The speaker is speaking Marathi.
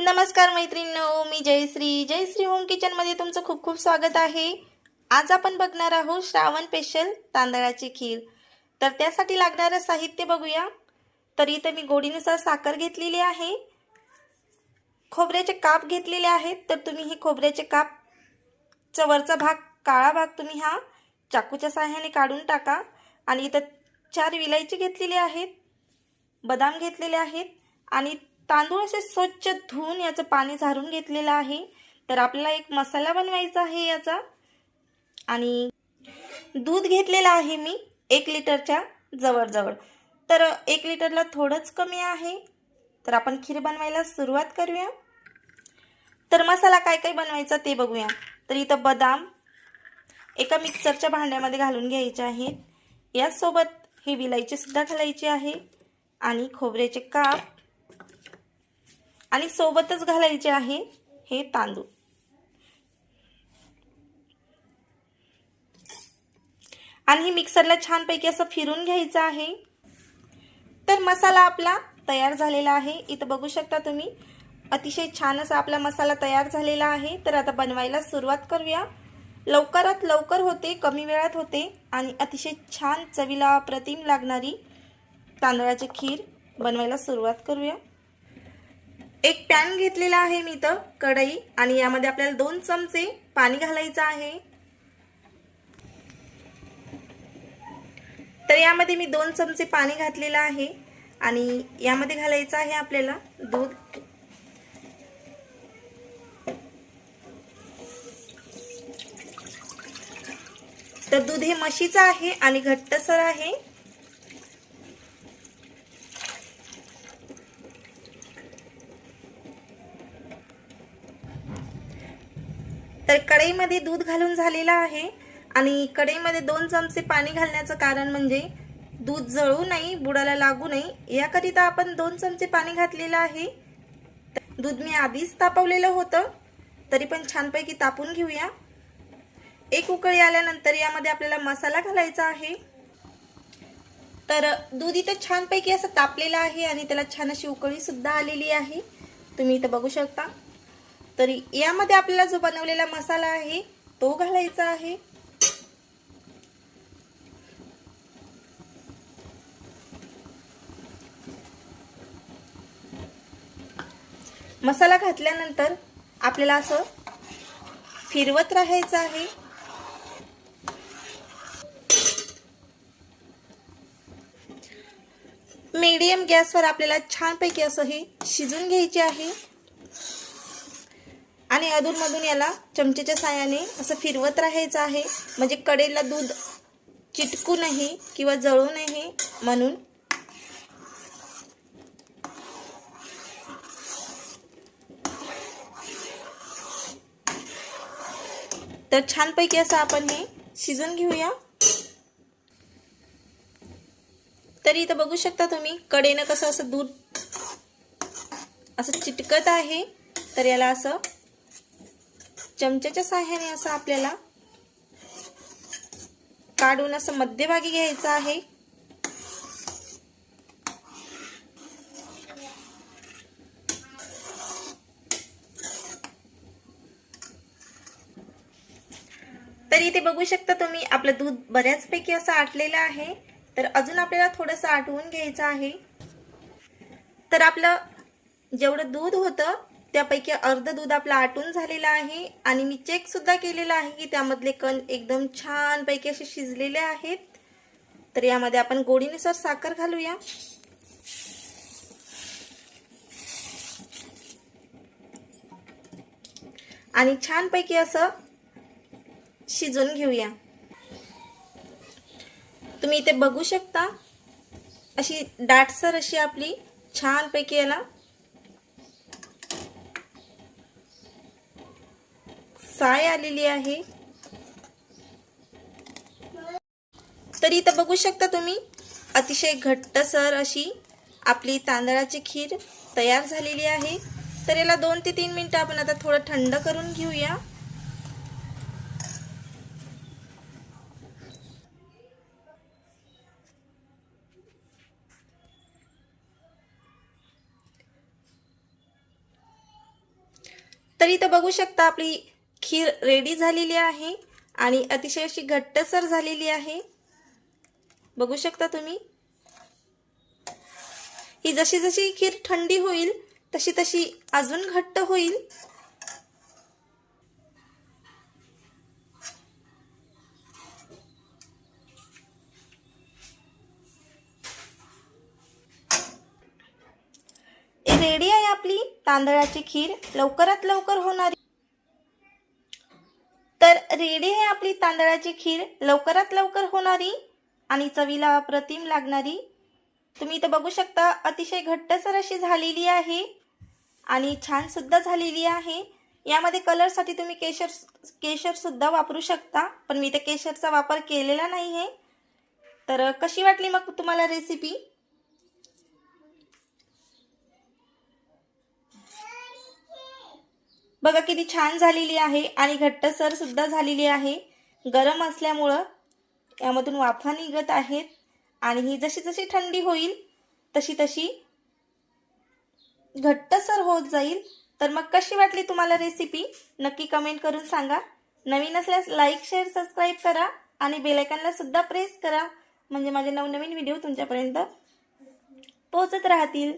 नमस्कार मैत्रिणींनो मी जयश्री. जयश्री होम किचनमध्ये तुमचं खूप खूप स्वागत आहे. आज आपण बघणार आहोत श्रावण स्पेशल तांदळाची खीर. तर त्यासाठी लागणारं साहित्य बघूया. तर इथं मी गोडीनुसार साखर घेतलेली आहे. खोबऱ्याचे काप घेतलेले आहेत. तर तुम्ही हे खोबऱ्याचे काप चवरचा वरचा भाग काळा भाग तुम्ही हा चाकूच्या सहाय्याने काढून टाका. आणि इथं चार विलायची घेतलेली आहेत. बदाम घेतलेले आहेत. आणि तांदूळ असे स्वच्छ धुवून याचं पाणी झारून घेतलेलं आहे. तर आपल्याला एक मसाला बनवायचा आहे याचा. आणि दूध घेतलेलं आहे मी एक लिटरच्या जवळजवळ. तर एक लिटरला थोडंच कमी आहे. तर आपण खीर बनवायला सुरुवात करूया. तर मसाला काय काय बनवायचा ते बघूया. तर इथं बदाम एका मिक्सरच्या भांड्यामध्ये घालून घ्यायचे आहेत. याचसोबत ही विलायची सुद्धा घालायची आहे. आणि खोबऱ्याचे काप आणि सोबतच घालायचे आहे हे तांदूळ. आणि हे मिक्सरला छानपैकी असं फिरून घ्यायचं आहे. तर मसाला आपला तयार झालेला आहे. इथं बघू शकता तुम्ही. अतिशय छान असा आपला मसाला तयार झालेला आहे. तर आता बनवायला सुरुवात करूया. लवकरात लवकर होते कमी वेळात होते आणि अतिशय छान चवीला अप्रतिम लागणारी तांदळाची खीर बनवायला सुरुवात करूया. एक पॅन घेतलेला आहे मी इथं कढई आणि यामध्ये आपल्याला दोन चमचे पाणी घालायचं आहे. तर यामध्ये मी दोन चमचे पाणी घातलेलं आहे आणि यामध्ये घालायचं आहे आपल्याला दूध. तर दूध हे म्हशीचं आहे आणि घट्टसर आहे. तर कढईमध्ये दूध घालून झालेलं आहे आणि कढईमध्ये दोन चमचे पाणी घालण्याचं कारण म्हणजे दूध जळू नये बुडाला लागू नाही याकरिता आपण दोन चमचे पाणी घातलेलं आहे. दूध मी आधीच तापवलेलं होतं तरी पण छानपैकी तापून घेऊया. एक उकळी आल्यानंतर यामध्ये आपल्याला मसाला घालायचा आहे. तर दूध इथं छानपैकी असं तापलेलं आहे आणि त्याला छान अशी उकळी सुद्धा आलेली आहे. तुम्ही इथं बघू शकता. तरी यामध्ये आपल्याला जो बनवलेला मसाला आहे तो घालायचा आहे. मसाला घातल्यानंतर आपल्याला असं फिरवत राहायचं आहे. मीडियम गॅसवर आपल्याला छानपैकी असं हे शिजून घ्यायचे आहे. आणि अधूनमधून याला चमचेच्या साह्याने असं फिरवत राहायचं आहे. म्हणजे कडेला दूध चिटकू नये किंवा जळू नये म्हणून तर छानपैकी असं आपण हे शिजून घेऊया. तरी इथं बघू शकता तुम्ही कडेनं कसं असं दूध असं चिटकत आहे. तर याला असं चमच्याच्या साह्याने असं आपल्याला काढून असं मध्यभागी घ्यायचं आहे. तर इथे बघू शकता तुम्ही आपलं दूध बऱ्याचपैकी असं आटलेलं आहे. तर अजून आपल्याला थोडंसं आटवून घ्यायचं आहे. तर आपलं जेवढं दूध होतं त्यापैकी अर्ध दूध आपला आटून झालेला आहे. आणि मी चेक सुद्धा केलेला आहे की त्यामधले कण एकदम छानपैकी असे शिजलेले आहेत. तर यामध्ये आपण गोडीनुसार साखर घालूया. आणि छानपैकी असं शिजून घेऊया. तुम्ही इथे बघू शकता अशी दाटसर अशी आपली छानपैकी याला साय आलेली आहे. तर इथं बघू शकता तुम्ही अतिशय घट्टसर अशी आपली तांदळाची खीर तयार झालेली आहे. तर याला दोन ते तीन मिनटं आपण आता थोडं थंड करून घेऊया. तर इथं बघू शकता आपली खीर रेडी झालेली आहे आणि अतिशय अशी घट्टसर झालेली आहे. बघू शकता तुम्ही? ही जशी जशी खीर थंडी होईल तशी तशी अजून घट्ट होईल. रेडी आहे आपली तांदळाची खीर. लवकरात लवकर होणारी तर रेडी आहे आपली तांदळाची खीर लवकरात लवकर होणारी आणि चवीला अप्रतिम लागणारी. तुम्ही इथं बघू शकता अतिशय घट्टसर अशी झालेली आहे आणि छानसुद्धा झालेली आहे. यामध्ये कलरसाठी तुम्ही केशर केशरसुद्धा वापरू शकता पण मी इथे केशरचा वापर केलेला नाही आहे तर कशी वाटली मग तुम्हाला रेसिपी बघा किती छान झालेली आहे आणि घट्टसर सुद्धा झालेली आहे. गरम असल्यामुळं यामधून वाफा निघत आहेत आणि ही जशी जशी थंडी होईल तशी तशी घट्टसर होत जाईल. तर मग कशी वाटली तुम्हाला रेसिपी नक्की कमेंट करून सांगा. नवीन असल्यास लाईक शेअर सबस्क्राईब करा आणि बेलायकनला सुद्धा प्रेस करा. म्हणजे माझे नवनवीन व्हिडिओ तुमच्यापर्यंत पोहोचत राहतील.